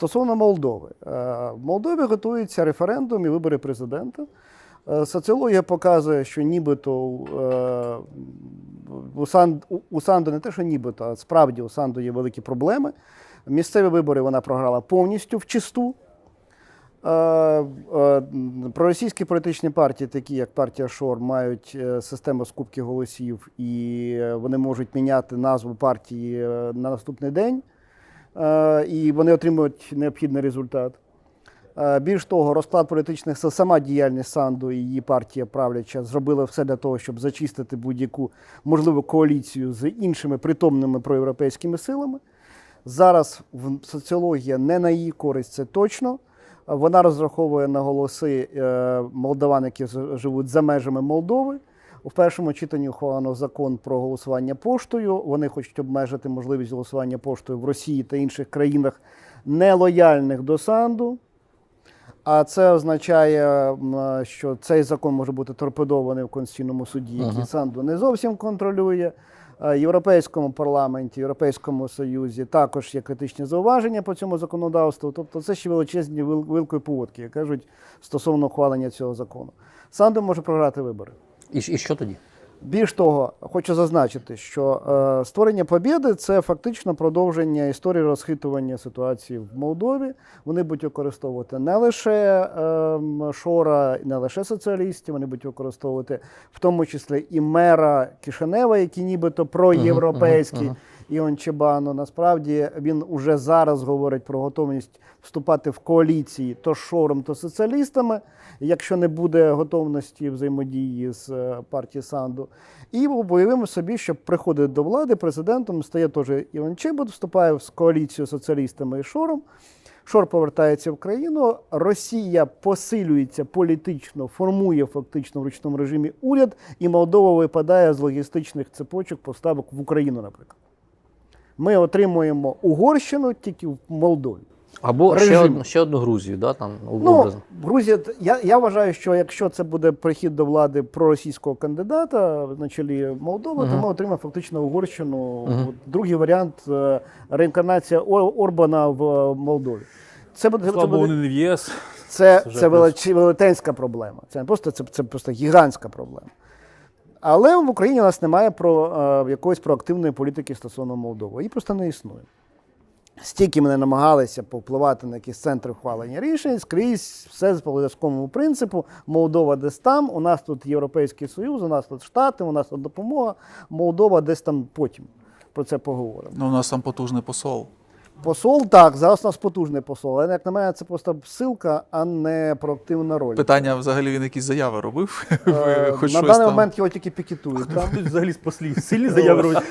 Стосовно Молдови, Е, в Молдові готується референдум і вибори президента. Е, Соціологія показує, що нібито е, у, Сан, у- у Санду не те, що нібито, а справді у Санду є великі проблеми. Місцеві вибори вона програла повністю в чисту. Проросійські політичні партії, такі як партія Шор, мають систему скупки голосів, і вони можуть міняти назву партії на наступний день, і вони отримують необхідний результат. Е, Більш того, розклад політичних сил, сама діяльність Санду і її партія правляча зробили все для того, щоб зачистити будь-яку можливу коаліцію з іншими притомними проєвропейськими силами. Зараз соціологія не на її користь, це точно. Е, Вона розраховує на голоси е, молдаван, які живуть за межами Молдови. У першому читанні ухвалено закон про голосування поштою. Вони хочуть обмежити можливість голосування поштою в Росії та інших країнах нелояльних до Санду. А це означає, що цей закон може бути торпедований в Конституційному суді, який Ага. Санду не зовсім контролює. Європейському парламенті, Європейському Союзі також є критичні зауваження по цьому законодавству. Тобто це ще величезні вил- вилкою поводки, як кажуть, стосовно ухвалення цього закону. Санду може програти вибори. І, і що тоді? Більш того, хочу зазначити, що е, створення побєди це фактично продовження історії розхитування ситуації в Молдові. Вони будуть використовувати не лише е, Шора, не лише соціалістів, вони будуть використовувати в тому числі і мера Кишинева, який нібито проєвропейський. мгм. Іон Чебано. Насправді він уже зараз говорить про готовність вступати в коаліції то Шором, то соціалістами, якщо не буде готовності взаємодії з е, партією Санду. І уявимо собі, що приходить до влади президентом, стає теж Іван Чебот, вступає в коаліцію соціалістами і Шором. Шор повертається в країну. Росія посилюється політично, формує фактично в ручному режимі уряд, і Молдова випадає з логістичних цепочок поставок в Україну, наприклад. Ми отримуємо Угорщину тільки в Молдові. Або ще одну, ще одну Грузію, да, там, Ну. Грузія, я, я вважаю, що якщо це буде прихід до влади проросійського кандидата на чолі Молдови, то ми отримаємо фактично Угорщину. От Другий варіант е, реінкарнація Орбана в Молдові. Це буде, це Слава Богу, буде вони не в ЄС. Це, це велич- велетенська проблема. Це не просто це, це просто гігантська проблема. Але в Україні у нас немає про, е, якоїсь проактивної політики стосовно Молдови. Її просто не існує. Стільки ми не намагалися повпливати на якісь центри ухвалення рішень, скрізь все з політичному принципу. Молдова десь там, у нас тут Європейський Союз, у нас тут Штати, у нас тут допомога. Молдова десь там потім. Про це поговоримо. Ну, у нас там потужний посол. Посол так, зараз у нас потужний посол. Але як на мене, це просто ссилка, а не проактивна роль. Питання взагалі він якісь заяви робив? Е, Хоч на щось даний там? момент його тільки пікетують. Там. Тут взагалі з послів. Сильні заяви робить.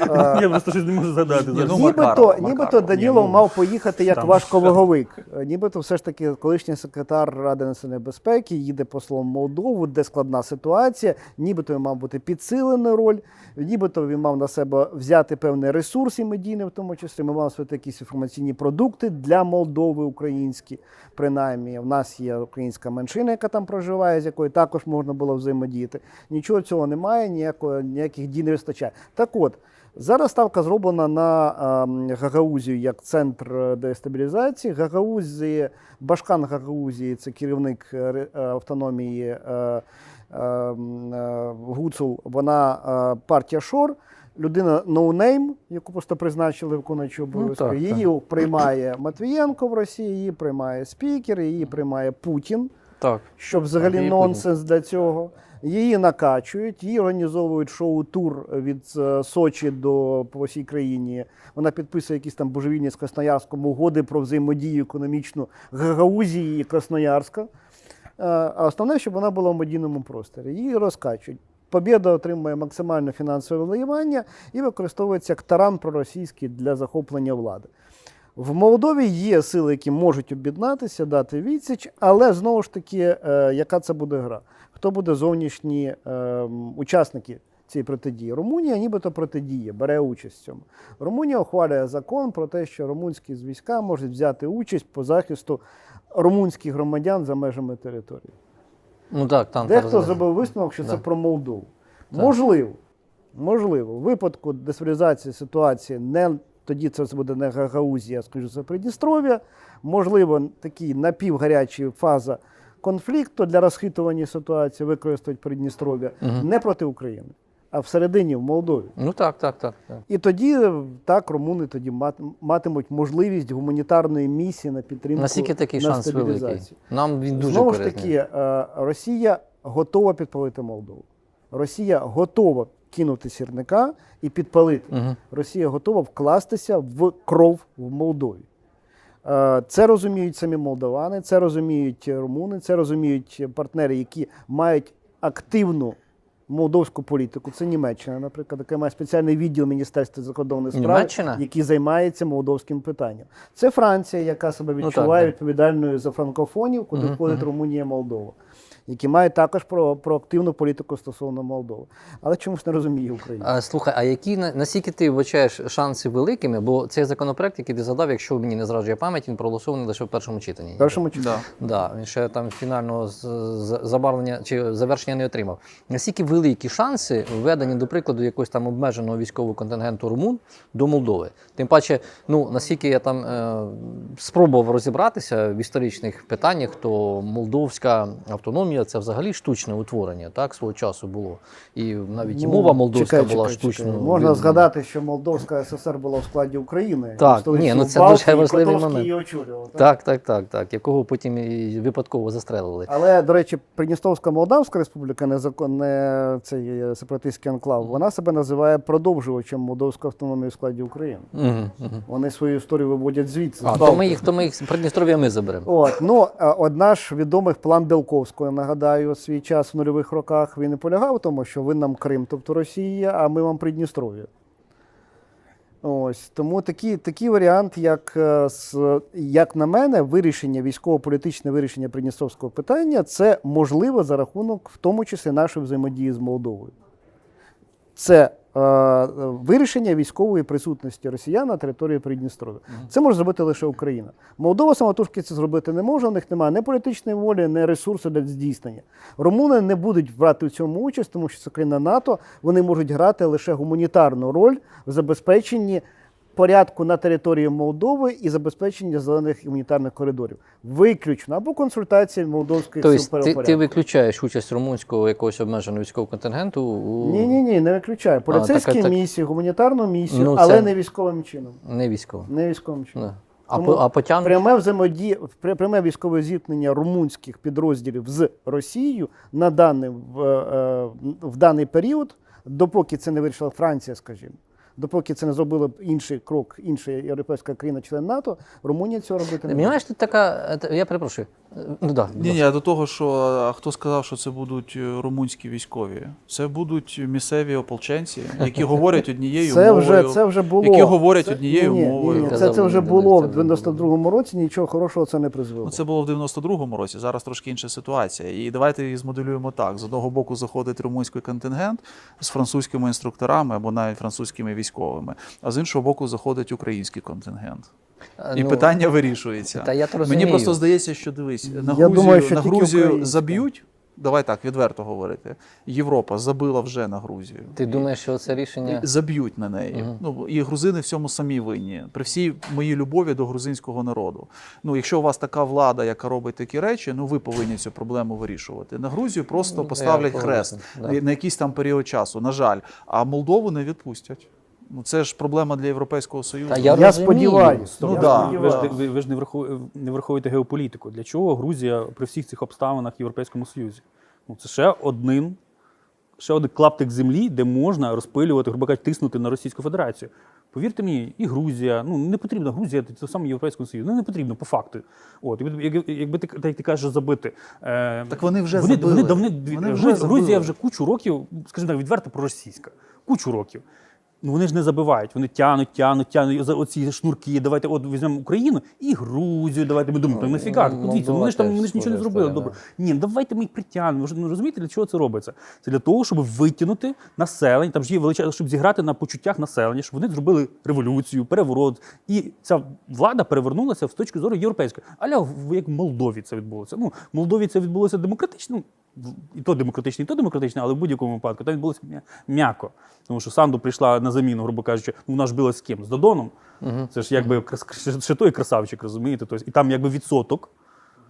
Я просто щось не можу згадати. Зараз. ну, нібито, Макаров, нібито. Данілов Ні, ну, мав поїхати як там важковаговик. Е, Нібито все ж таки колишній секретар Ради національної безпеки їде послом в Молдову, де складна ситуація. Нібито він мав бути підсилена роль, нібито він мав на себе взяти певний ресурс і медійний, в тому числі. Ми мали свати якісь інформаційні продукти для Молдови українські. Принаймні, в нас є українська меншина, яка там проживає, з якою також можна було взаємодіяти. Нічого цього немає, ніякого, ніяких дій не вистачає. Так от. Зараз ставка зроблена на ем, Гагаузію як центр дестабілізації. Гагаузії, Башкан Гагаузії це керівник е, е, автономії е, е, е, Гуцул. Вона партія Шор. Людина ноунейм, яку просто призначили виконуючи обов'язки. так, так. її приймає Матвієнко в Росії, її приймає спікер, її приймає Путін Так. що взагалі Так, нонсенс для цього. Її накачують, її організовують шоу-тур від е, Сочі до по всій країні. Вона підписує якісь там божевільні з Красноярськом угоди про взаємодію економічну Гагаузії і Красноярська. Е, А основне, щоб вона була в медійному просторі. Її розкачують. Побєда отримує максимальне фінансове вливання і використовується як таран проросійський для захоплення влади. В Молдові є сили, які можуть об'єднатися, дати відсіч, але знову ж таки, е, яка це буде гра? Хто буде зовнішні е, учасники цієї протидії? Румунія нібито протидіє, бере участь в цьому. Румунія ухвалює закон про те, що румунські війська можуть взяти участь по захисту румунських громадян за межами території. Ну так, там. Дехто зробив висновок, що Да. це про Молдову. Так. Можливо, можливо, в випадку дестабілізації ситуації не тоді це буде не Гагаузія, а скажу це Придністров'я. Можливо, такий напівгарячий фаза конфлікту для розхитування ситуації використають Придністров'я не проти України, а всередині в Молдові. Ну так, так, так. так. І тоді е, так румуни тоді мат- матимуть можливість гуманітарної місії на підтримку Наскільки такий на шанс великий? Нам він дуже Знову ж таки, е, Росія готова підпалити Молдову. Росія готова кинути сірника і підпалити. Мгм. Росія готова вкластися в кров в Молдові. Е, Це розуміють самі молдавани, це розуміють румуни, це розуміють партнери, які мають активну молдовську політику. Це Німеччина, наприклад, яка має спеціальний відділ Міністерства закордонних справ, Німеччина? який займається молдовським питанням. Це Франція, яка себе Ну, так, відчуває відповідальною за франкофонів, куди Мгм, входить Румунія і Молдова. Які мають також про, про активну політику стосовно Молдови. Але чомусь не розуміє Україна. А, слухай, а які на- наскільки ти вбачаєш шанси великими? Бо цей законопроект, який ти задав, якщо мені не зраджує пам'ять, він проголосований лише в першому читанні. В першому читанні. Да. Да, він ще там фінального забарвлення чи завершення не отримав. Наскільки великі шанси введені, до прикладу, якогось там обмеженого військового контингенту румун до Молдови? Тим паче, ну наскільки я там е, спробував розібратися в історичних питаннях, то молдовська автономія це взагалі штучне утворення, так свого часу було. І навіть і Ну, мова молдовська чекай, була штучною. Можна від- згадати, що Молдовська ССР була в складі України. Так, ні, ну це Балтії, дуже важливий момент. її очолював, так? Так, так, так, так. Якого потім і випадково застрелили. Але, до речі, Придністровська Молдавська республіка, не закон, не цей е, сепаратистський анклав, вона себе називає продовжувачем Молдовської автономії в складі України. Угу, угу. Вони свою історію виводять звідси. А, то ми їх, то ми їх Придністров'я ми заберемо. От, ну, одна ж відомих план Білковського, нагадаю, свій час в нульових роках він і полягав в тому, що ви нам Крим, тобто Росія, а ми вам Придністров'я. Ось тому такий, такий варіант, як, е, як на мене, вирішення, військово-політичне вирішення придністровського питання, це можливо за рахунок, в тому числі, нашої взаємодії з Молдовою. Це вирішення військової присутності росіян на території Придністров'я. Це може зробити лише Україна. Молдова самотужки це зробити не може. У них немає ні політичної волі, ні ресурсу для здійснення. Румуни не будуть брати в цьому участь, тому що це країна НАТО. Вони можуть грати лише гуманітарну роль в забезпеченні порядку на території Молдови і забезпечення зелених гуманітарних коридорів. Виключно або консультації молдовських сил Тобто ти, ти виключаєш участь румунського якогось обмеженого військового контингенту у Ні, ні, ні, не виключаю. Поліцейські так, так. місії, гуманітарну місію, Ну, але це- не військовим чином. не військово. Не військовим чином. А, Тому а потягнуть? Пряме взаємодія, пря- пряме військове зіткнення румунських підрозділів з Росією на даний, в, е, в даний період, допоки це не вирішила Франція, скажімо, допоки це не зробила б інший крок, інша європейська країна, член НАТО, Румунія цього робити не може. Тут така. е, Я перепрошую. Ну да, Ні, ні, а до того, що а хто сказав, що це будуть е, румунські військові? Це будуть місцеві ополченці, які говорять однією Це мовою. вже, це вже було. які говорять Це- однією ні, ні, мовою. Ні, ні, це, це вже було в 92-му році, нічого хорошого це не призвело. Ну, це було в 92-му році, зараз трошки інша ситуація. І давайте її змоделюємо так: з одного боку заходить румунський контингент з французькими інструкторами або навіть французькими військовими, а з іншого боку заходить український контингент. Е, І ну, питання вирішується. Та я то Мені просто здається, що дивись, на Я Грузію, думаю, що на Грузію заб'ють. Давай так, відверто говорити. Європа забила вже на Грузію. Ти думаєш, що це рішення. Заб'ють на неї. Мгм. Ну і грузини в цьому самі винні. При всій моїй любові до грузинського народу. Ну, якщо у вас така влада, яка робить такі речі, ну ви повинні цю проблему вирішувати. На Грузію просто Ну, я поставлять хрест да. на якийсь там період часу. На жаль, а Молдову не відпустять. Ну це ж проблема для Європейського Союзу. Та я Я сподіваюся. Ну я да. Ви сподіваюся. ви, ви ж не, враховуєте, не враховуєте геополітику. Для чого Грузія при всіх цих обставинах в Європейському Союзі? Ну, це ще один, ще один клаптик землі, де можна розпилювати, грубо кажучи, тиснути на Російську Федерацію. Повірте мені, і Грузія, ну не потрібно Грузія, це саме Європейському Союзу. Ну не потрібно по факту. От, якби, якби- ти, так, ти кажеш забити. Е, Так вони вже вони, забили. Вони, давни, Вони вже Грузія, забили. Грузія вже кучу років, скажімо так, відверто проросійська. Кучу років. Ну вони ж не забивають, вони тянуть, тянуть, тянуть за оці шнурки. Давайте от візьмемо Україну і Грузію. Давайте ми думаємо, Ну, ну, нафіга, Молдова подивіться, ну, вони ж там вони ж нічого не зробили. Добре. Ні, ну, давайте ми їх притягнемо. Ви ж ну, розумієте, для чого це робиться? Це для того, щоб витягнути населення. Там ж є величезна, щоб зіграти на почуттях населення, щоб вони зробили революцію, переворот. І ця влада перевернулася з точки зору європейської. Аля в- як в Молдові це відбулося. Ну, в Молдові це відбулося демократично. І то демократичний, і то демократичний, але в будь-якому випадку там відбулося м'я- м'яко. Тому що Санду прийшла на заміну, грубо кажучи, ну, вона ж билась з ким? З Додоном. Це ж якби ще той красавчик, розумієте? Тобто, і там якби відсоток.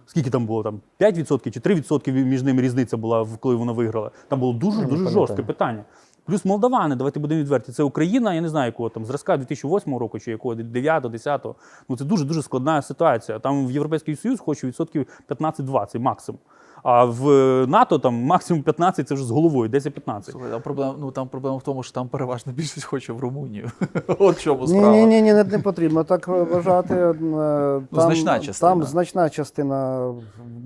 Скільки там було? Там 5% чи 3% між ними різниця була, коли вона виграла. Там було дуже дуже жорстке питання. Плюс молдавани, давайте будемо відверті. Це Україна, я не знаю, якого там зразка 2008 року чи якого 9 10 Ну це дуже дуже складна ситуація. Там в Європейський Союз хоче відсотків 15-20 максимум. А в НАТО там максимум 15 це вже з головою, 10-15. Слухай, а проблема, ну, там проблема в тому, що там переважна більшість хоче в Румунію. От в чому справа. ні, ні, ні, не, не потрібно так вважати. Е, Там, значна частина. Там значна частина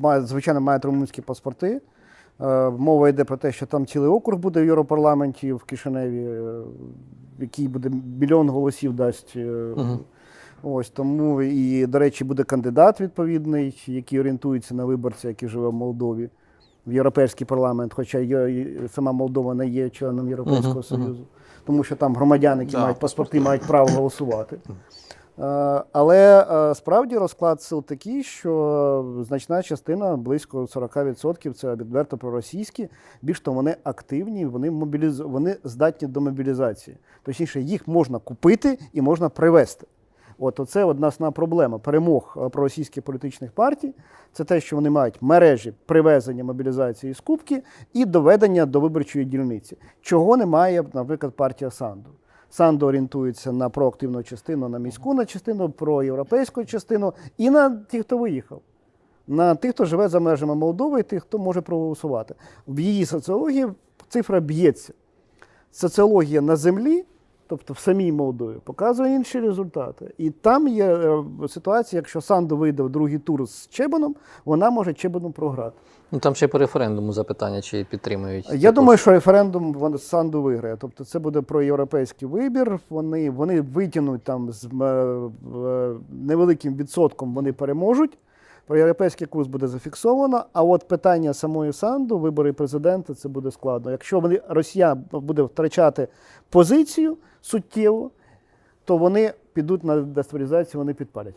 має, звичайно, мають румунські паспорти. Е, Мова йде про те, що там цілий округ буде в Європарламенті в Кишиневі, е, який буде мільйон голосів дасть. е, Ось тому і, до речі, буде кандидат відповідний, який орієнтується на виборця, який живе в Молдові, в Європейський парламент, хоча є, сама Молдова не є членом Європейського Союзу, тому що там громадяни, які Да, мають паспорти, мають право голосувати. Е, Але е, справді розклад сил такий, що значна частина, близько 40%, це відверто проросійські. Більш того, вони активні, вони мобіліз... вони здатні до мобілізації. Точніше, їх можна купити і можна привезти. От оце одна основна проблема перемог е, проросійських політичних партій. Це те, що вони мають мережі привезення мобілізації і скупки і доведення до виборчої дільниці. Чого немає, наприклад, партія Санду. Санду орієнтується на проактивну частину, на міську на частину, про європейську частину і на тих, хто виїхав. На тих, хто живе за межами Молдови, і тих, хто може проголосувати. В її соціології цифра б'ється. Соціологія на землі, тобто в самій Молдові, показує інші результати. І там є е, ситуація, якщо Санду вийде в другий тур з Чебаном, вона може Чебаном програти. Ну там ще по референдуму запитання, чи підтримують. Я думаю, що референдум Санду виграє. Тобто це буде про європейський вибір. Вони, вони витягнуть там з м, е, невеликим відсотком, вони переможуть. Про європейський курс буде зафіксовано. А от питання самої Санду, вибори президента, це буде складно. Якщо вони Росія буде втрачати позицію суттєво, то вони підуть на дестабілізацію, вони підпалять.